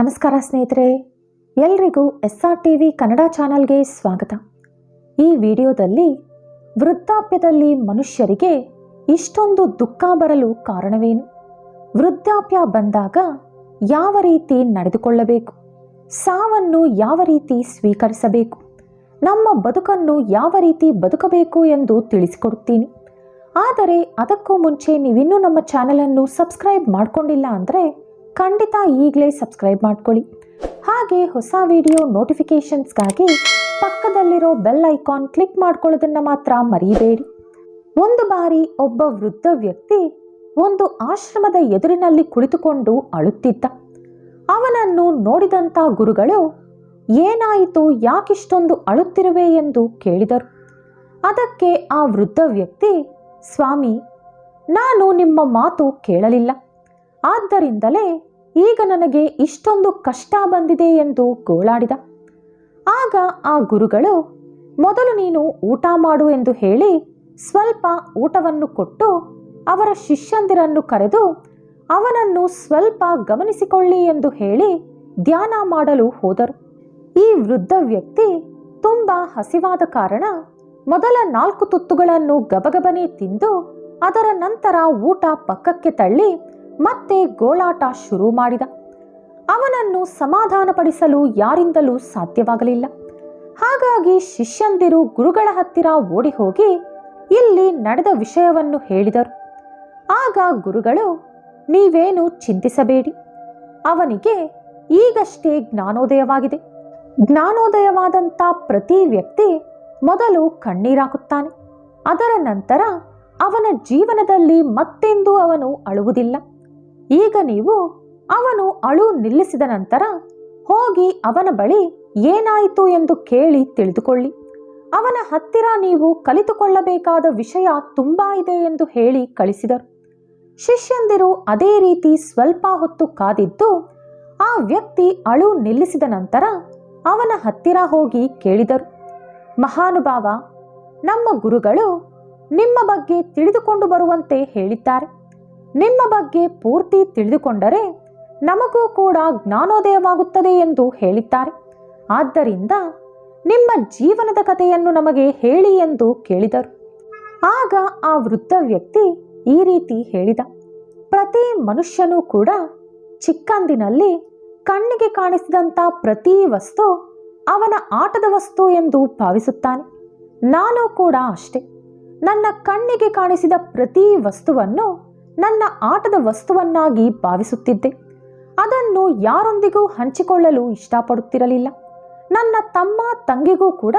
ನಮಸ್ಕಾರ ಸ್ನೇಹಿತರೆ, ಎಲ್ರಿಗೂ S R T V Kannada ಚಾನಲ್ಗೆ ಸ್ವಾಗತ. ಈ ವಿಡಿಯೋದಲ್ಲಿ ವೃದ್ಧಾಪ್ಯದಲ್ಲಿ ಮನುಷ್ಯರಿಗೆ ಇಷ್ಟೊಂದು ದುಃಖ ಬರಲು ಕಾರಣವೇನು? ವೃದ್ಧಾಪ್ಯ ಬಂದಾಗ ಯಾವ ರೀತಿ ನಡೆದುಕೊಳ್ಳಬೇಕು? ಸಾವನ್ನು ಯಾವ ರೀತಿ ಸ್ವೀಕರಿಸಬೇಕು? ನಮ್ಮ ಬದುಕನ್ನು ಯಾವ ರೀತಿ ಬದುಕಬೇಕು ಎಂದು ತಿಳಿಸಿಕೊಡುತ್ತೀನಿ. ಆದರೆ ಅದಕ್ಕೂ ಮುಂಚೆ ನೀವಿನ್ನೂ ನಮ್ಮ ಚಾನಲನ್ನು ಸಬ್ಸ್ಕ್ರೈಬ್ ಮಾಡಿಕೊಂಡಿಲ್ಲ ಅಂದರೆ ಖಂಡಿತ ಈಗಲೇ ಸಬ್ಸ್ಕ್ರೈಬ್ ಮಾಡ್ಕೊಳ್ಳಿ. ಹಾಗೆ ಹೊಸ ವಿಡಿಯೋ ನೋಟಿಫಿಕೇಷನ್ಸ್ಗಾಗಿ ಪಕ್ಕದಲ್ಲಿರೋ ಬೆಲ್ ಐಕಾನ್ ಕ್ಲಿಕ್ ಮಾಡ್ಕೊಳ್ಳೋದನ್ನು ಮಾತ್ರ ಮರೀಬೇಡಿ. ಒಂದು ಬಾರಿ ಒಬ್ಬ ವೃದ್ಧ ವ್ಯಕ್ತಿ ಒಂದು ಆಶ್ರಮದ ಎದುರಿನಲ್ಲಿ ಕುಳಿತುಕೊಂಡು ಅಳುತ್ತಿದ್ದ. ಅವನನ್ನು ನೋಡಿದಂಥ ಗುರುಗಳು, ಏನಾಯಿತು? ಯಾಕಿಷ್ಟೊಂದು ಅಳುತ್ತಿರುವೆ? ಎಂದು ಕೇಳಿದರು. ಅದಕ್ಕೆ ಆ ವೃದ್ಧ ವ್ಯಕ್ತಿ, ಸ್ವಾಮಿ, ನಾನು ನಿಮ್ಮ ಮಾತು ಕೇಳಲಿಲ್ಲ. ಆದ್ದರಿಂದಲೇ ಈಗ ನನಗೆ ಇಷ್ಟೊಂದು ಕಷ್ಟ ಬಂದಿದೆ ಎಂದು ಗೋಳಾಡಿದ. ಆಗ ಆ ಗುರುಗಳು, ಮೊದಲು ನೀನು ಊಟ ಮಾಡು ಎಂದು ಹೇಳಿ ಸ್ವಲ್ಪ ಊಟವನ್ನು ಕೊಟ್ಟು ಅವರ ಶಿಷ್ಯಂದಿರನ್ನು ಕರೆದು ಅವನನ್ನು ಸ್ವಲ್ಪ ಗಮನಿಸಿಕೊಳ್ಳಿ ಎಂದು ಹೇಳಿ ಧ್ಯಾನ ಮಾಡಲು ಹೋದರು. ಈ ವೃದ್ಧ ವ್ಯಕ್ತಿ ತುಂಬ ಹಸಿವಾದ ಕಾರಣ ಮೊದಲ ನಾಲ್ಕು ತುತ್ತುಗಳನ್ನು ಗಬಗಬನೆ ತಿಂದು ಅದರ ನಂತರ ಊಟ ಪಕ್ಕಕ್ಕೆ ತಳ್ಳಿ ಮತ್ತೆ ಗೋಳಾಟ ಶುರು ಮಾಡಿದ. ಅವನನ್ನು ಸಮಾಧಾನಪಡಿಸಲು ಯಾರಿಂದಲೂ ಸಾಧ್ಯವಾಗಲಿಲ್ಲ. ಹಾಗಾಗಿ ಶಿಷ್ಯಂದಿರು ಗುರುಗಳ ಹತ್ತಿರ ಓಡಿ ಹೋಗಿ ಇಲ್ಲಿ ನಡೆದ ವಿಷಯವನ್ನು ಹೇಳಿದರು. ಆಗ ಗುರುಗಳು, ನೀವೇನು ಚಿಂತಿಸಬೇಡಿ. ಅವನಿಗೆ ಈಗಷ್ಟೇ ಜ್ಞಾನೋದಯವಾಗಿದೆ. ಜ್ಞಾನೋದಯವಾದಂಥ ಪ್ರತಿ ವ್ಯಕ್ತಿ ಮೊದಲು ಕಣ್ಣೀರಾಕುತ್ತಾನೆ. ಅದರ ನಂತರ ಅವನ ಜೀವನದಲ್ಲಿ ಮತ್ತೆಂದೂ ಅವನು ಅಳುವುದಿಲ್ಲ. ಈಗ ನೀವು ಅವನು ಅಳು ನಿಲ್ಲಿಸಿದ ನಂತರ ಹೋಗಿ ಅವನ ಬಳಿ ಏನಾಯಿತು ಎಂದು ಕೇಳಿ ತಿಳಿದುಕೊಳ್ಳಿ. ಅವನ ಹತ್ತಿರ ನೀವು ಕಲಿತುಕೊಳ್ಳಬೇಕಾದ ವಿಷಯ ತುಂಬಾ ಇದೆ ಎಂದು ಹೇಳಿ ಕಳಿಸಿದರು. ಶಿಷ್ಯಂದಿರು ಅದೇ ರೀತಿ ಸ್ವಲ್ಪ ಹೊತ್ತು ಕಾದಿದ್ದು ಆ ವ್ಯಕ್ತಿ ಅಳು ನಿಲ್ಲಿಸಿದ ನಂತರ ಅವನ ಹತ್ತಿರ ಹೋಗಿ ಕೇಳಿದರು. ಮಹಾನುಭಾವ, ನಮ್ಮ ಗುರುಗಳು ನಿಮ್ಮ ಬಗ್ಗೆ ತಿಳಿದುಕೊಂಡು ಬರುವಂತೆ ಹೇಳಿದ್ದಾರೆ. ನಿಮ್ಮ ಬಗ್ಗೆ ಪೂರ್ತಿ ತಿಳಿದುಕೊಂಡರೆ ನಮಗೂ ಕೂಡ ಜ್ಞಾನೋದಯವಾಗುತ್ತದೆ ಎಂದು ಹೇಳಿದ್ದಾರೆ. ಆದ್ದರಿಂದ ನಿಮ್ಮ ಜೀವನದ ಕಥೆಯನ್ನು ನಮಗೆ ಹೇಳಿ ಎಂದು ಕೇಳಿದರು. ಆಗ ಆ ವೃದ್ಧ ವ್ಯಕ್ತಿ ಈ ರೀತಿ ಹೇಳಿದ. ಪ್ರತಿ ಮನುಷ್ಯನೂ ಕೂಡ ಚಿಕ್ಕಂದಿನಲ್ಲಿ ಕಣ್ಣಿಗೆ ಕಾಣಿಸಿದಂಥ ಪ್ರತಿ ವಸ್ತು ಅವನ ಆಟದ ವಸ್ತು ಎಂದು ಭಾವಿಸುತ್ತಾನೆ. ನಾನು ಕೂಡ ಅಷ್ಟೆ. ನನ್ನ ಕಣ್ಣಿಗೆ ಕಾಣಿಸಿದ ಪ್ರತಿ ವಸ್ತುವನ್ನು ನನ್ನ ಆಟದ ವಸ್ತುವನ್ನಾಗಿ ಭಾವಿಸುತ್ತಿದ್ದೆ. ಅದನ್ನು ಯಾರೊಂದಿಗೂ ಹಂಚಿಕೊಳ್ಳಲು ಇಷ್ಟಪಡುತ್ತಿರಲಿಲ್ಲ. ನನ್ನ ತಮ್ಮ ತಂಗಿಗೂ ಕೂಡ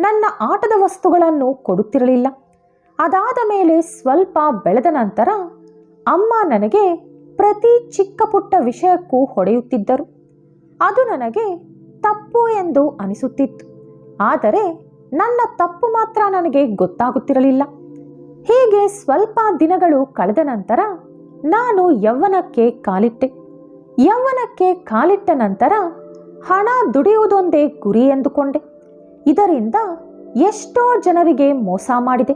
ನನ್ನ ಆಟದ ವಸ್ತುಗಳನ್ನು ಕೊಡುತ್ತಿರಲಿಲ್ಲ. ಅದಾದ ಮೇಲೆ ಸ್ವಲ್ಪ ಬೆಳೆದ ನಂತರ ಅಮ್ಮ ನನಗೆ ಪ್ರತಿ ಚಿಕ್ಕ ಪುಟ್ಟ ವಿಷಯಕ್ಕೂ ಹೊಡೆಯುತ್ತಿದ್ದರು. ಅದು ನನಗೆ ತಪ್ಪು ಎಂದು ಅನಿಸುತ್ತಿತ್ತು. ಆದರೆ ನನ್ನ ತಪ್ಪು ಮಾತ್ರ ನನಗೆ ಗೊತ್ತಾಗುತ್ತಿರಲಿಲ್ಲ. ಹೀಗೆ ಸ್ವಲ್ಪ ದಿನಗಳು ಕಳೆದ ನಂತರ ನಾನು ಯೌವನಕ್ಕೆ ಕಾಲಿಟ್ಟೆ. ಯೌವನಕ್ಕೆ ಕಾಲಿಟ್ಟ ನಂತರ ಹಣ ದುಡಿಯುವುದೊಂದೇ ಗುರಿ ಎಂದುಕೊಂಡೆ. ಇದರಿಂದ ಎಷ್ಟೋ ಜನರಿಗೆ ಮೋಸ ಮಾಡಿದೆ.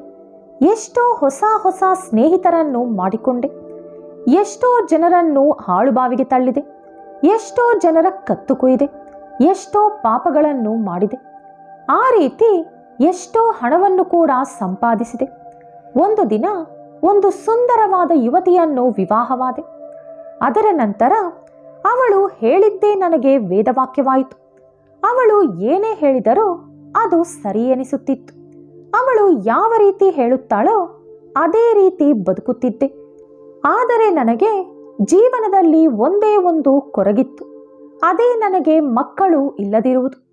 ಎಷ್ಟೋ ಹೊಸ ಹೊಸ ಸ್ನೇಹಿತರನ್ನು ಮಾಡಿಕೊಂಡೆ. ಎಷ್ಟೋ ಜನರನ್ನು ಹಾಳುಬಾವಿಗೆ ತಳ್ಳಿದೆ. ಎಷ್ಟೋ ಜನರ ಕತ್ತು ಕೊಯ್ದೆ. ಎಷ್ಟೋ ಪಾಪಗಳನ್ನು ಮಾಡಿದೆ. ಆ ರೀತಿ ಎಷ್ಟೋ ಹಣವನ್ನು ಕೂಡ ಸಂಪಾದಿಸಿದೆ. ಒಂದು ದಿನ ಒಂದು ಸುಂದರವಾದ ಯುವತಿಯನ್ನು ವಿವಾಹವಾದೆ. ಅದರ ನಂತರ ಅವಳು ಹೇಳಿದ್ದೇ ನನಗೆ ವೇದವಾಕ್ಯವಾಯಿತು. ಅವಳು ಏನೇ ಹೇಳಿದರೂ ಅದು ಸರಿ ಎನಿಸುತ್ತಿತ್ತು. ಅವಳು ಯಾವ ರೀತಿ ಹೇಳುತ್ತಾಳೋ ಅದೇ ರೀತಿ ಬದುಕುತ್ತಿದ್ದೆ. ಆದರೆ ನನಗೆ ಜೀವನದಲ್ಲಿ ಒಂದೇ ಒಂದು ಕೊರಗಿತ್ತು. ಅದೇ ನನಗೆ ಮಕ್ಕಳು ಇಲ್ಲದಿರುವುದು.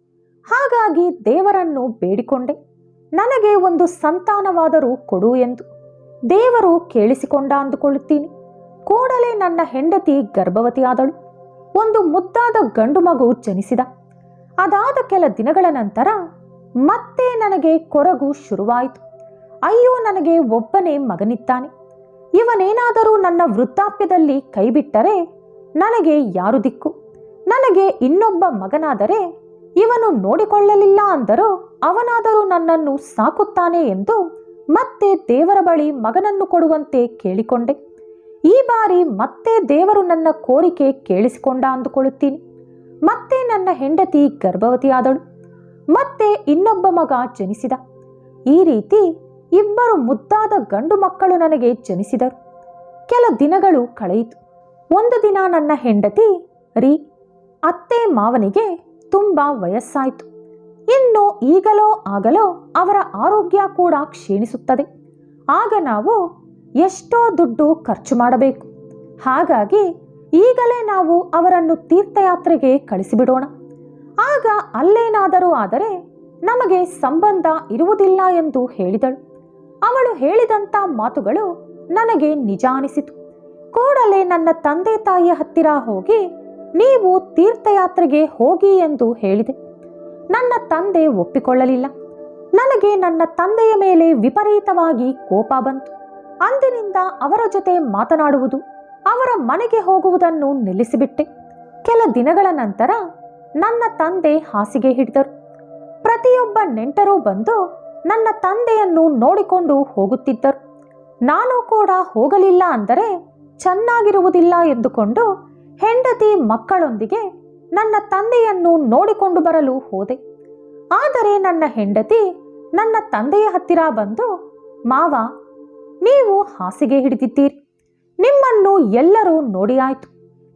ಹಾಗಾಗಿ ದೇವರನ್ನು ಬೇಡಿಕೊಂಡೆ. ನನಗೆ ಒಂದು ಸಂತಾನವಾದರೂ ಕೊಡು ಎಂದು ದೇವರು ಕೇಳಿಸಿಕೊಂಡ ಅಂದುಕೊಳ್ಳುತ್ತೀನಿ. ಕೂಡಲೇ ನನ್ನ ಹೆಂಡತಿ ಗರ್ಭವತಿಯಾದಳು. ಒಂದು ಮುದ್ದಾದ ಗಂಡು ಮಗು ಜನಿಸಿದ. ಅದಾದ ಕೆಲ ದಿನಗಳ ನಂತರ ಮತ್ತೆ ನನಗೆ ಕೊರಗು ಶುರುವಾಯಿತು. ಅಯ್ಯೋ, ನನಗೆ ಒಬ್ಬನೇ ಮಗನಿದ್ದಾನೆ. ಇವನೇನಾದರೂ ನನ್ನ ವೃದ್ಧಾಪ್ಯದಲ್ಲಿ ಕೈಬಿಟ್ಟರೆ ನನಗೆ ಯಾರು ದಿಕ್ಕು? ನನಗೆ ಇನ್ನೊಬ್ಬ ಮಗನಾದರೆ ಇವನು ನೋಡಿಕೊಳ್ಳಲಿಲ್ಲ ಅಂದರೂ ಅವನಾದರೂ ನನ್ನನ್ನು ಸಾಕುತ್ತಾನೆ ಎಂದು ಮತ್ತೆ ದೇವರ ಬಳಿ ಮಗನನ್ನು ಕೊಡುವಂತೆ ಕೇಳಿಕೊಂಡೆ. ಈ ಬಾರಿ ಮತ್ತೆ ದೇವರು ನನ್ನ ಕೋರಿಕೆ ಕೇಳಿಸಿಕೊಂಡ ಅಂದುಕೊಳ್ಳುತ್ತೀನಿ. ಮತ್ತೆ ನನ್ನ ಹೆಂಡತಿ ಗರ್ಭವತಿಯಾದಳು. ಮತ್ತೆ ಇನ್ನೊಬ್ಬ ಮಗ ಜನಿಸಿದ. ಈ ರೀತಿ ಇಬ್ಬರು ಮುದ್ದಾದ ಗಂಡು ಮಕ್ಕಳು ನನಗೆ ಜನಿಸಿದರು. ಕೆಲ ದಿನಗಳು ಕಳೆಯಿತು. ಒಂದು ದಿನ ನನ್ನ ಹೆಂಡತಿ ರೀ, ಅತ್ತೆ ಮಾವನಿಗೆ ತುಂಬ ವಯಸ್ಸಾಯಿತು. ಇನ್ನು ಈಗಲೋ ಆಗಲೋ ಅವರ ಆರೋಗ್ಯ ಕೂಡ ಕ್ಷೀಣಿಸುತ್ತದೆ. ಆಗ ನಾವು ಎಷ್ಟೋ ದುಡ್ಡು ಖರ್ಚು ಮಾಡಬೇಕು. ಹಾಗಾಗಿ ಈಗಲೇ ನಾವು ಅವರನ್ನು ತೀರ್ಥಯಾತ್ರೆಗೆ ಕಳಿಸಿಬಿಡೋಣ. ಆಗ ಅಲ್ಲೇನಾದರೂ ಆದರೆ ನಮಗೆ ಸಂಬಂಧ ಇರುವುದಿಲ್ಲ ಎಂದು ಹೇಳಿದಳು. ಅವಳು ಹೇಳಿದಂಥ ಮಾತುಗಳು ನನಗೆ ನಿಜ ಅನಿಸಿತು. ಕೂಡಲೇ ನನ್ನ ತಂದೆ ತಾಯಿಯ ಹತ್ತಿರ ಹೋಗಿ, ನೀವು ತೀರ್ಥಯಾತ್ರೆಗೆ ಹೋಗಿ ಎಂದು ಹೇಳಿದೆ. ನನ್ನ ತಂದೆ ಒಪ್ಪಿಕೊಳ್ಳಲಿಲ್ಲ. ನನಗೆ ನನ್ನ ತಂದೆಯ ಮೇಲೆ ವಿಪರೀತವಾಗಿ ಕೋಪ ಬಂತು. ಅಂದಿನಿಂದ ಅವರ ಜೊತೆ ಮಾತನಾಡುವುದು, ಅವರ ಮನೆಗೆ ಹೋಗುವುದನ್ನು ನಿಲ್ಲಿಸಿಬಿಟ್ಟೆ. ಕೆಲ ದಿನಗಳ ನಂತರ ನನ್ನ ತಂದೆ ಹಾಸಿಗೆ ಹಿಡಿದರು. ಪ್ರತಿಯೊಬ್ಬ ನೆಂಟರೂ ಬಂದು ನನ್ನ ತಂದೆಯನ್ನು ನೋಡಿಕೊಂಡು ಹೋಗುತ್ತಿದ್ದರು. ನಾನು ಕೂಡ ಹೋಗಲಿಲ್ಲ ಅಂದರೆ ಚೆನ್ನಾಗಿರುವುದಿಲ್ಲ ಎಂದುಕೊಂಡು ಹೆಂಡತಿ ಮಕ್ಕಳೊಂದಿಗೆ ನನ್ನ ತಂದೆಯನ್ನು ನೋಡಿಕೊಂಡು ಬರಲು ಹೋದೆ. ಆದರೆ ನನ್ನ ಹೆಂಡತಿ ನನ್ನ ತಂದೆಯ ಹತ್ತಿರ ಬಂದು, ಮಾವ, ನೀವು ಹಾಸಿಗೆ ಹಿಡಿದಿದ್ದೀರಿ. ನಿಮ್ಮನ್ನು ಎಲ್ಲರೂ ನೋಡಿಯಾಯಿತು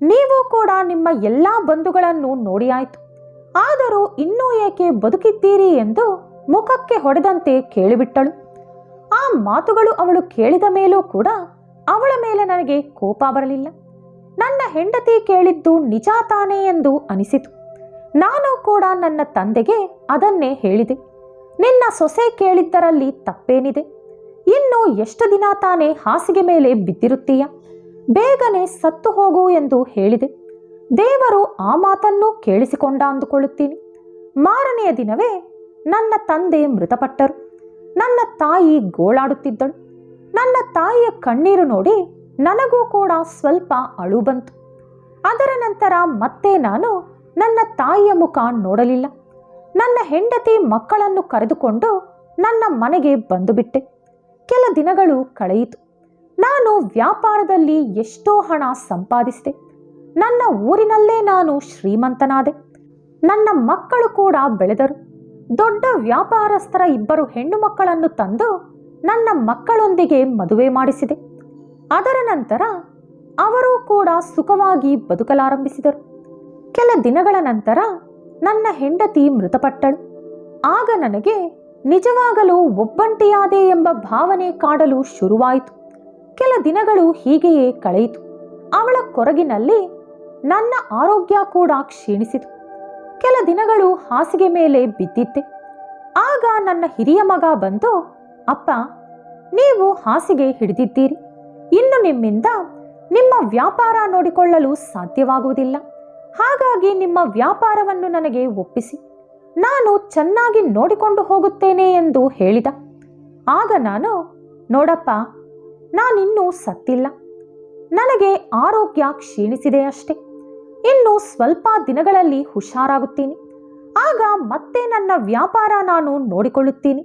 ನೀವು ಕೂಡ ನಿಮ್ಮ ಎಲ್ಲ ಬಂಧುಗಳನ್ನು ನೋಡಿಯಾಯಿತು ಆದರೂ ಇನ್ನೂ ಏಕೆ ಬದುಕಿದ್ದೀರಿ ಎಂದು ಮುಖಕ್ಕೆ ಹೊಡೆದಂತೆ ಕೇಳಿಬಿಟ್ಟಳು. ಆ ಮಾತುಗಳು ಅವಳು ಕೇಳಿದ ಮೇಲೂ ಕೂಡ ಅವಳ ಮೇಲೆ ನನಗೆ ಕೋಪ ಬರಲಿಲ್ಲ. ನನ್ನ ಹೆಂಡತಿ ಕೇಳಿದ್ದು ನಿಜ ತಾನೇ ಎಂದು ಅನಿಸಿತು. ನಾನು ಕೂಡ ನನ್ನ ತಂದೆಗೆ ಅದನ್ನೇ ಹೇಳಿದೆ. ನಿನ್ನ ಸೊಸೆ ಕೇಳಿದ್ದರಲ್ಲಿ ತಪ್ಪೇನಿದೆ. ಇನ್ನು ಎಷ್ಟು ದಿನ ತಾನೇ ಹಾಸಿಗೆ ಮೇಲೆ ಬಿದ್ದಿರುತ್ತೀಯ? ಬೇಗನೆ ಸತ್ತು ಹೋಗು ಎಂದು ಹೇಳಿದೆ. ದೇವರು ಆ ಮಾತನ್ನು ಕೇಳಿಸಿಕೊಂಡ ಅಂದುಕೊಳ್ಳುತ್ತೀನಿ. ಮಾರನೆಯ ದಿನವೇ ನನ್ನ ತಂದೆ ಮೃತಪಟ್ಟರು. ನನ್ನ ತಾಯಿ ಗೋಳಾಡುತ್ತಿದ್ದಳು. ನನ್ನ ತಾಯಿಯ ಕಣ್ಣೀರು ನೋಡಿ ನನಗೂ ಕೂಡ ಸ್ವಲ್ಪ ಅಳು ಬಂತು. ಅದರ ನಂತರ ಮತ್ತೆ ನಾನು ನನ್ನ ತಾಯಿಯ ಮುಖ ನೋಡಲಿಲ್ಲ. ನನ್ನ ಹೆಂಡತಿ ಮಕ್ಕಳನ್ನು ಕರೆದುಕೊಂಡು ನನ್ನ ಮನೆಗೆ ಬಂದುಬಿಟ್ಟೆ ಕೆಲ ದಿನಗಳು ಕಳೆಯಿತು. ನಾನು ವ್ಯಾಪಾರದಲ್ಲಿ ಎಷ್ಟೋ ಹಣ ಸಂಪಾದಿಸಿದೆ. ನನ್ನ ಊರಿನಲ್ಲೇ ನಾನು ಶ್ರೀಮಂತನಾದೆ. ನನ್ನ ಮಕ್ಕಳು ಕೂಡ ಬೆಳೆದರು. ದೊಡ್ಡ ವ್ಯಾಪಾರಸ್ಥರ ಇಬ್ಬರು ಹೆಣ್ಣು ಮಕ್ಕಳನ್ನು ತಂದು ನನ್ನ ಮಕ್ಕಳೊಂದಿಗೆ ಮದುವೆ ಮಾಡಿಸಿದೆ. ಅದರ ನಂತರ ಅವರು ಕೂಡ ಸುಖವಾಗಿ ಬದುಕಲಾರಂಭಿಸಿದರು. ಕೆಲ ದಿನಗಳ ನಂತರ ನನ್ನ ಹೆಂಡತಿ ಮೃತಪಟ್ಟಳು. ಆಗ ನನಗೆ ನಿಜವಾಗಲೂ ಒಬ್ಬಂಟಿಯಾದೆ ಎಂಬ ಭಾವನೆ ಕಾಡಲು ಶುರುವಾಯಿತು. ಕೆಲ ದಿನಗಳು ಹೀಗೆಯೇ ಕಳೆಯಿತು. ಅವಳ ಕೊರಗಿನಲ್ಲಿ ನನ್ನ ಆರೋಗ್ಯ ಕೂಡ ಕ್ಷೀಣಿಸಿತು. ಕೆಲ ದಿನಗಳು ಹಾಸಿಗೆ ಮೇಲೆ ಬಿದ್ದಿತ್ತೆ ಆಗ ನನ್ನ ಹಿರಿಯ ಮಗ ಬಂದು, ಅಪ್ಪ, ನೀವು ಹಾಸಿಗೆ ಹಿಡಿದಿದ್ದೀರಿ. ಇನ್ನು ನಿಮ್ಮಿಂದ ನಿಮ್ಮ ವ್ಯಾಪಾರ ನೋಡಿಕೊಳ್ಳಲು ಸಾಧ್ಯವಾಗುವುದಿಲ್ಲ. ಹಾಗಾಗಿ ನಿಮ್ಮ ವ್ಯಾಪಾರವನ್ನು ನನಗೆ ಒಪ್ಪಿಸಿ. ನಾನು ಚೆನ್ನಾಗಿ ನೋಡಿಕೊಂಡು ಹೋಗುತ್ತೇನೆ ಎಂದು ಹೇಳಿದ. ಆಗ ನಾನು, ನೋಡಪ್ಪ, ನಾನಿನ್ನೂ ಸತ್ತಿಲ್ಲ. ನನಗೆ ಆರೋಗ್ಯ ಕ್ಷೀಣಿಸಿದೆ ಅಷ್ಟೆ. ಇನ್ನು ಸ್ವಲ್ಪ ದಿನಗಳಲ್ಲಿ ಹುಷಾರಾಗುತ್ತೀನಿ. ಆಗ ಮತ್ತೆ ನನ್ನ ವ್ಯಾಪಾರ ನಾನು ನೋಡಿಕೊಳ್ಳುತ್ತೀನಿ.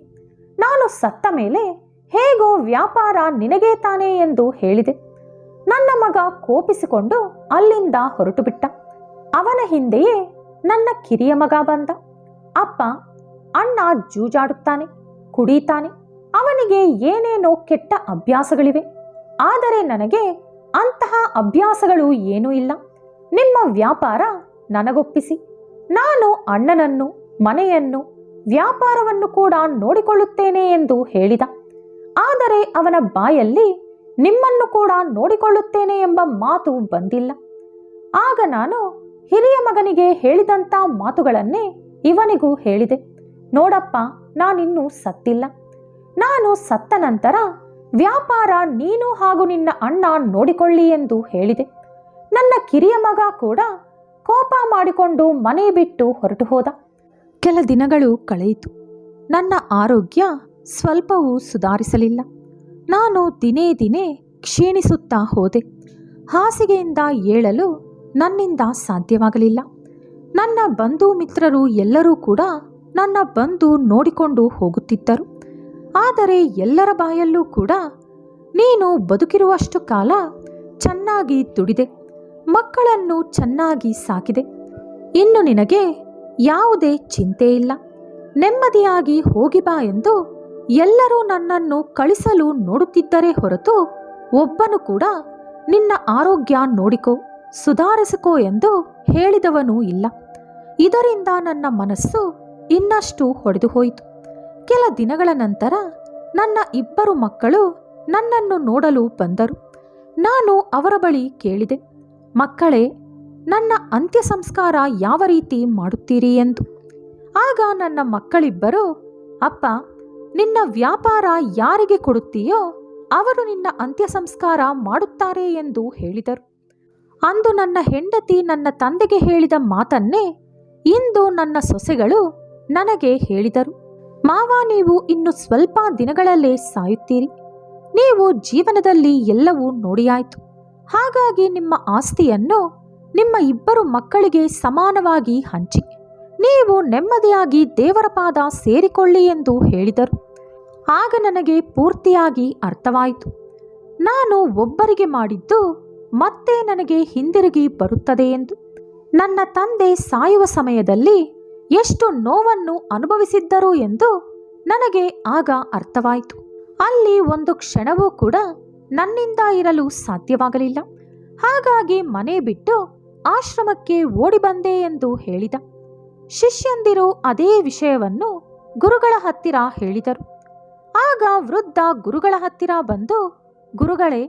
ನಾನು ಸತ್ತ ಮೇಲೆ ಹೇಗೋ ವ್ಯಾಪಾರ ನಿನಗೇ ತಾನೆ ಎಂದು ಹೇಳಿದೆ. ನನ್ನ ಮಗ ಕೋಪಿಸಿಕೊಂಡು ಅಲ್ಲಿಂದ ಹೊರಟು ಬಿಟ್ಟ ಅವನ ಹಿಂದೆಯೇ ನನ್ನ ಕಿರಿಯ ಮಗ ಬಂದ. ಅಪ್ಪ, ಅಣ್ಣ ಜೂಜಾಡುತ್ತಾನೆ, ಕುಡಿತಾನೆ. ಅವನಿಗೆ ಏನೇನೋ ಕೆಟ್ಟ ಅಭ್ಯಾಸಗಳಿವೆ. ಆದರೆ ನನಗೆ ಅಂತಹ ಅಭ್ಯಾಸಗಳು ಏನೂ ಇಲ್ಲ. ನಿಮ್ಮ ವ್ಯಾಪಾರ ನನಗೊಪ್ಪಿಸಿ. ನಾನು ಅಣ್ಣನನ್ನು, ಮನೆಯನ್ನು, ವ್ಯಾಪಾರವನ್ನು ಕೂಡ ನೋಡಿಕೊಳ್ಳುತ್ತೇನೆ ಎಂದು ಹೇಳಿದ. ಆದರೆ ಅವನ ಬಾಯಲ್ಲಿ ನಿಮ್ಮನ್ನು ಕೂಡ ನೋಡಿಕೊಳ್ಳುತ್ತೇನೆ ಎಂಬ ಮಾತು ಬಂದಿಲ್ಲ. ಆಗ ನಾನು ಹಿರಿಯ ಮಗನಿಗೆ ಹೇಳಿದಂಥ ಮಾತುಗಳನ್ನೇ ಇವನಿಗೂ ಹೇಳಿದೆ. ನೋಡಪ್ಪ, ನಾನಿನ್ನೂ ಸತ್ತಿಲ್ಲ. ನಾನು ಸತ್ತ ನಂತರ ವ್ಯಾಪಾರ ನೀನು ಹಾಗೂ ನಿನ್ನ ಅಣ್ಣ ನೋಡಿಕೊಳ್ಳಿ ಎಂದು ಹೇಳಿದೆ. ನನ್ನ ಕಿರಿಯ ಮಗ ಕೂಡ ಕೋಪ ಮಾಡಿಕೊಂಡು ಮನೆ ಬಿಟ್ಟು ಹೊರಟು ಹೋದ. ಕೆಲ ದಿನಗಳು ಕಳೆಯಿತು. ನನ್ನ ಆರೋಗ್ಯ ಸ್ವಲ್ಪವೂ ಸುಧಾರಿಸಲಿಲ್ಲ. ನಾನು ದಿನೇ ದಿನೇ ಕ್ಷೀಣಿಸುತ್ತಾ ಹೋದೆ. ಹಾಸಿಗೆಯಿಂದ ಏಳಲು ನನ್ನಿಂದ ಸಾಧ್ಯವಾಗಲಿಲ್ಲ. ನನ್ನ ಬಂಧು ಮಿತ್ರರು ಎಲ್ಲರೂ ಕೂಡ ನನ್ನ ಬಂದು ನೋಡಿಕೊಂಡು ಹೋಗುತ್ತಿದ್ದರು. ಆದರೆ ಎಲ್ಲರ ಬಾಯಲ್ಲೂ ಕೂಡ ನೀನು ಬದುಕಿರುವಷ್ಟು ಕಾಲ ಚೆನ್ನಾಗಿ ದುಡಿದೆ. ಮಕ್ಕಳನ್ನು ಚೆನ್ನಾಗಿ ಸಾಕಿದೆ. ಇನ್ನು ನಿನಗೆ ಯಾವುದೇ ಚಿಂತೆ ಇಲ್ಲ ನೆಮ್ಮದಿಯಾಗಿ ಹೋಗಿ ಬಾ ಎಂದು ಎಲ್ಲರೂ ನನ್ನನ್ನು ಕಳಿಸಲು ನೋಡುತ್ತಿದ್ದರೆ ಹೊರತು ಒಬ್ಬನು ಕೂಡ ನಿನ್ನ ಆರೋಗ್ಯ ನೋಡಿಕೋ, ಸುಧಾರಿಸಿಕೋ ಎಂದು ಹೇಳಿದವನೂ ಇಲ್ಲ. ಇದರಿಂದ ನನ್ನ ಮನಸ್ಸು ಇನ್ನಷ್ಟು ಹೊಡೆದು ಹೋಯಿತು. ಕೆಲ ದಿನಗಳ ನಂತರ ನನ್ನ ಇಬ್ಬರು ಮಕ್ಕಳು ನನ್ನನ್ನು ನೋಡಲು ಬಂದರು. ನಾನು ಅವರ ಬಳಿ ಕೇಳಿದೆ, ಮಕ್ಕಳೇ, ನನ್ನ ಅಂತ್ಯ ಸಂಸ್ಕಾರ ಯಾವ ರೀತಿ ಮಾಡುತ್ತೀರಿ? ಎಂದು. ಆಗ ನನ್ನ ಮಕ್ಕಳಿಬ್ಬರು, ಅಪ್ಪ ನಿನ್ನ ವ್ಯಾಪಾರ ಯಾರಿಗೆ ಕೊಡುತ್ತೀಯೋ ಅವರು ನಿನ್ನ ಅಂತ್ಯ ಸಂಸ್ಕಾರ ಮಾಡುತ್ತಾರೆ ಎಂದು ಹೇಳಿದರು. ಅಂದು ನನ್ನ ಹೆಂಡತಿ ನನ್ನ ತಂದೆಗೆ ಹೇಳಿದ ಮಾತನ್ನೇ ಇಂದು ನನ್ನ ಸೊಸೆಗಳು ನನಗೆ ಹೇಳಿದರು. ಮಾವ, ನೀವು ಇನ್ನು ಸ್ವಲ್ಪ ದಿನಗಳಲ್ಲೇ ಸಾಯುತ್ತೀರಿ. ನೀವು ಜೀವನದಲ್ಲಿ ಎಲ್ಲವೂ ನೋಡಿಯಾಯಿತು. ಹಾಗಾಗಿ ನಿಮ್ಮ ಆಸ್ತಿಯನ್ನು ನಿಮ್ಮ ಇಬ್ಬರು ಮಕ್ಕಳಿಗೆ ಸಮಾನವಾಗಿ ಹಂಚಿ. ನೀವು ನೆಮ್ಮದಿಯಾಗಿ ದೇವರ ಪಾದ ಸೇರಿಕೊಳ್ಳಿ ಎಂದು ಹೇಳಿದರು. ಆಗ ನನಗೆ ಪೂರ್ತಿಯಾಗಿ ಅರ್ಥವಾಯಿತು. ನಾನು ಒಬ್ಬರಿಗೆ ಮಾಡಿದ್ದು ಮತ್ತೆ ನನಗೆ ಹಿಂದಿರುಗಿ ಬರುತ್ತದೆ ಎಂದು. ನನ್ನ ತಂದೆ ಸಾಯುವ ಸಮಯದಲ್ಲಿ ಎಷ್ಟು ನೋವನ್ನು ಅನುಭವಿಸಿದ್ದರು ಎಂದು ನನಗೆ ಆಗ ಅರ್ಥವಾಯಿತು. ಅಲ್ಲಿ ಒಂದು ಕ್ಷಣವೂ ಕೂಡ ನನ್ನಿಂದ ಇರಲು ಸಾಧ್ಯವಾಗಲಿಲ್ಲ. ಹಾಗಾಗಿ ಮನೆ ಬಿಟ್ಟು ಆಶ್ರಮಕ್ಕೆ ಓಡಿ ಬಂದೆ ಎಂದು ಹೇಳಿದ. ಶಿಷ್ಯಂದಿರು ಅದೇ ವಿಷಯವನ್ನು ಗುರುಗಳ ಹತ್ತಿರ ಹೇಳಿದರು. ಆಗ ವೃದ್ಧ ಗುರುಗಳ ಹತ್ತಿರ ಬಂದು, ಗುರುಗಳೇ,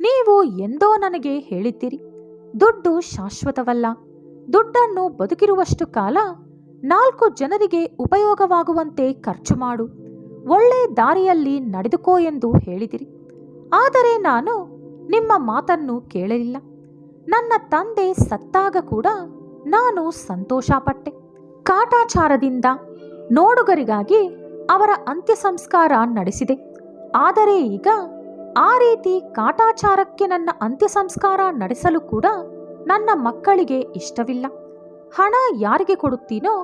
ನೀವು ಎಂದೋ ನನಗೆ ಹೇಳಿದ್ದೀರಿ. ದುಡ್ಡು ಶಾಶ್ವತವಲ್ಲ. ದುಡ್ಡನ್ನು ಬದುಕಿರುವಷ್ಟು ಕಾಲ ನಾಲ್ಕು ಜನರಿಗೆ ಉಪಯೋಗವಾಗುವಂತೆ ಖರ್ಚು ಮಾಡು. ಒಳ್ಳೆ ದಾರಿಯಲ್ಲಿ ನಡೆದುಕೋ ಎಂದು ಹೇಳಿದಿರಿ. ಆದರೆ ನಾನು ನಿಮ್ಮ ಮಾತನ್ನು ಕೇಳಲಿಲ್ಲ. ನನ್ನ ತಂದೆ ಸತ್ತಾಗ ಕೂಡ ನಾನು ಸಂತೋಷಪಟ್ಟೆ. ಕಾಟಾಚಾರದಿಂದ ನೋಡುಗರಿಗಾಗಿ ಅವರ ಅಂತ್ಯ ಸಂಸ್ಕಾರ ನಡೆಸಿದೆ. ಆದರೆ ಈಗ ಆ ರೀತಿ ಕಾಟಾಚಾರಕ್ಕೆ ನನ್ನ ಅಂತ್ಯ ಸಂಸ್ಕಾರ ನಡೆಸಲು ಕೂಡ ನನ್ನ ಮಕ್ಕಳಿಗೆ ಇಷ್ಟವಿಲ್ಲ. ಹಣ ಯಾರಿಗೆ ಕೊಡುತ್ತೀನೋ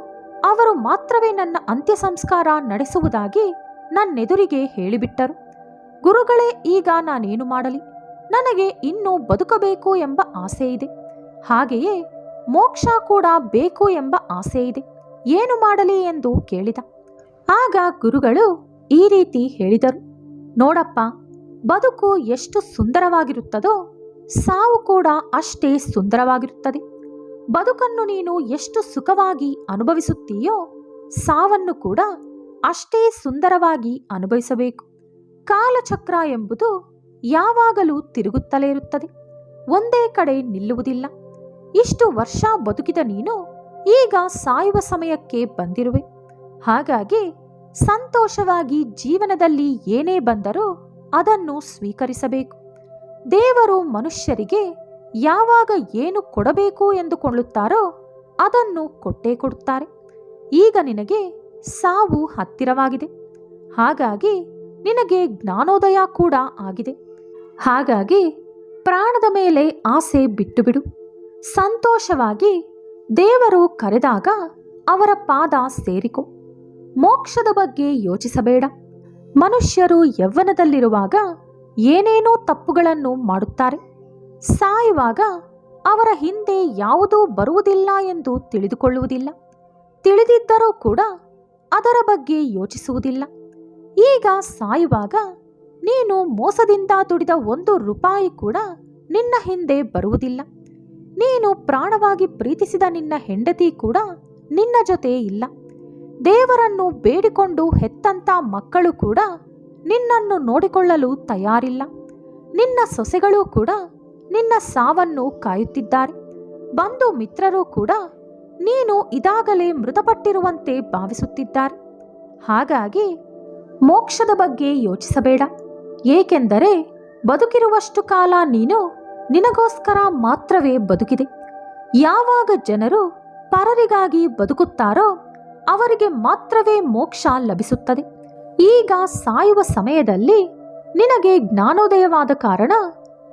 ಅವರು ಮಾತ್ರವೇ ನನ್ನ ಅಂತ್ಯ ಸಂಸ್ಕಾರ ನಡೆಸುವುದಾಗಿ ನನ್ನೆದುರಿಗೆ ಹೇಳಿಬಿಟ್ಟರು. ಗುರುಗಳೇ, ಈಗ ನಾನೇನು ಮಾಡಲಿ? ನನಗೆ ಇನ್ನೂ ಬದುಕಬೇಕು ಎಂಬ ಆಸೆ ಇದೆ ಹಾಗೆಯೇ ಮೋಕ್ಷ ಕೂಡ ಬೇಕು ಎಂಬ ಆಸೆ ಇದೆ ಏನು ಮಾಡಲಿ ಎಂದು ಕೇಳಿದ. ಆಗ ಗುರುಗಳು ಈ ರೀತಿ ಹೇಳಿದರು. ನೋಡಪ್ಪ, ಬದುಕು ಎಷ್ಟು ಸುಂದರವಾಗಿರುತ್ತದೋ ಸಾವು ಕೂಡ ಅಷ್ಟೇ ಸುಂದರವಾಗಿರುತ್ತದೆ. ಬದುಕನ್ನು ನೀನು ಎಷ್ಟು ಸುಖವಾಗಿ ಅನುಭವಿಸುತ್ತೀಯೋ ಸಾವನ್ನು ಕೂಡ ಅಷ್ಟೇ ಸುಂದರವಾಗಿ ಅನುಭವಿಸಬೇಕು. ಕಾಲಚಕ್ರ ಎಂಬುದು ಯಾವಾಗಲೂ ತಿರುಗುತ್ತಲೇ ಇರುತ್ತದೆ. ಒಂದೇ ಕಡೆ ನಿಲ್ಲುವುದಿಲ್ಲ. ಇಷ್ಟು ವರ್ಷ ಬದುಕಿದ ನೀನು ಈಗ ಸಾಯುವ ಸಮಯಕ್ಕೆ ಬಂದಿರುವೆ. ಹಾಗಾಗಿ ಸಂತೋಷವಾಗಿ ಜೀವನದಲ್ಲಿ ಏನೇ ಬಂದರೂ ಅದನ್ನು ಸ್ವೀಕರಿಸಬೇಕು. ದೇವರು ಮನುಷ್ಯರಿಗೆ ಯಾವಾಗ ಏನು ಕೊಡಬೇಕು ಎಂದುಕೊಳ್ಳುತ್ತಾರೋ ಅದನ್ನು ಕೊಟ್ಟೇ ಕೊಡುತ್ತಾರೆ. ಈಗ ನಿನಗೆ ಸಾವು ಹತ್ತಿರವಾಗಿದೆ. ಹಾಗಾಗಿ ನಿನಗೆ ಜ್ಞಾನೋದಯ ಕೂಡ ಆಗಿದೆ. ಹಾಗಾಗಿ ಪ್ರಾಣದ ಮೇಲೆ ಆಸೆ ಬಿಟ್ಟುಬಿಡು. ಸಂತೋಷವಾಗಿ ದೇವರು ಕರೆದಾಗ ಅವರ ಪಾದ ಸೇರಿಕೊ. ಮೋಕ್ಷದ ಬಗ್ಗೆ ಯೋಚಿಸಬೇಡ. ಮನುಷ್ಯರು ಯೌವನದಲ್ಲಿರುವಾಗ ಏನೇನೋ ತಪ್ಪುಗಳನ್ನು ಮಾಡುತ್ತಾರೆ. ಸಾಯುವಾಗ ಅವರ ಹಿಂದೆ ಯಾವುದೂ ಬರುವುದಿಲ್ಲ ಎಂದು ತಿಳಿದುಕೊಳ್ಳುವುದಿಲ್ಲ. ತಿಳಿದಿದ್ದರೂ ಕೂಡ ಅದರ ಬಗ್ಗೆ ಯೋಚಿಸುವುದಿಲ್ಲ. ಈಗ ಸಾಯುವಾಗ ನೀನು ಮೋಸದಿಂದ ದುಡಿದ ಒಂದು ರೂಪಾಯಿ ಕೂಡ ನಿನ್ನ ಹಿಂದೆ ಬರುವುದಿಲ್ಲ. ನೀನು ಪ್ರಾಣವಾಗಿ ಪ್ರೀತಿಸಿದ ನಿನ್ನ ಹೆಂಡತಿ ಕೂಡ ನಿನ್ನ ಜೊತೆ ಇಲ್ಲ. ದೇವರನ್ನು ಬೇಡಿಕೊಂಡು ಹೆತ್ತಂತ ಮಕ್ಕಳು ಕೂಡ ನಿನ್ನನ್ನು ನೋಡಿಕೊಳ್ಳಲು ತಯಾರಿಲ್ಲ. ನಿನ್ನ ಸೊಸೆಗಳು ಕೂಡ ನಿನ್ನ ಸಾವನ್ನು ಕಾಯುತ್ತಿದ್ದಾರೆ. ಬಂಧು ಮಿತ್ರರೂ ಕೂಡ ನೀನು ಇದಾಗಲೇ ಮೃತಪಟ್ಟಿರುವಂತೆ ಭಾವಿಸುತ್ತಿದ್ದಾರೆ. ಹಾಗಾಗಿ ಮೋಕ್ಷದ ಬಗ್ಗೆ ಯೋಚಿಸಬೇಡ. ಏಕೆಂದರೆ ಬದುಕಿರುವಷ್ಟು ಕಾಲ ನೀನು ನಿನಗೋಸ್ಕರ ಮಾತ್ರವೇ ಬದುಕಿದೆ. ಯಾವಾಗ ಜನರು ಪರರಿಗಾಗಿ ಬದುಕುತ್ತಾರೋ ಅವರಿಗೆ ಮಾತ್ರವೇ ಮೋಕ್ಷ ಲಭಿಸುತ್ತದೆ. ಈಗ ಸಾಯುವ ಸಮಯದಲ್ಲಿ ನಿನಗೆ ಜ್ಞಾನೋದಯವಾದ ಕಾರಣ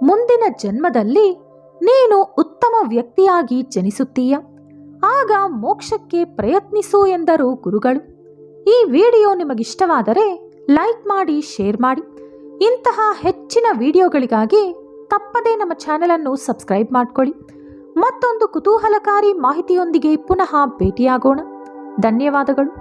ಮುಂದಿನ ಜನ್ಮದಲ್ಲಿ ನೀನು ಉತ್ತಮ ವ್ಯಕ್ತಿಯಾಗಿ ಜನಿಸುತ್ತೀಯ. ಆಗ ಮೋಕ್ಷಕ್ಕೆ ಪ್ರಯತ್ನಿಸು ಎಂದರು ಗುರುಗಳು. ಈ ವಿಡಿಯೋ ನಿಮಗಿಷ್ಟವಾದರೆ ಲೈಕ್ ಮಾಡಿ, ಶೇರ್ ಮಾಡಿ. ಇಂತಹ ಹೆಚ್ಚಿನ ವಿಡಿಯೋಗಳಿಗಾಗಿ ತಪ್ಪದೇ ನಮ್ಮ ಚಾನೆಲನ್ನು ಸಬ್ಸ್ಕ್ರೈಬ್ ಮಾಡ್ಕೊಳ್ಳಿ. ಮತ್ತೊಂದು ಕುತೂಹಲಕಾರಿ ಮಾಹಿತಿಯೊಂದಿಗೆ ಪುನಃ ಭೇಟಿಯಾಗೋಣ. ಧನ್ಯವಾದಗಳು.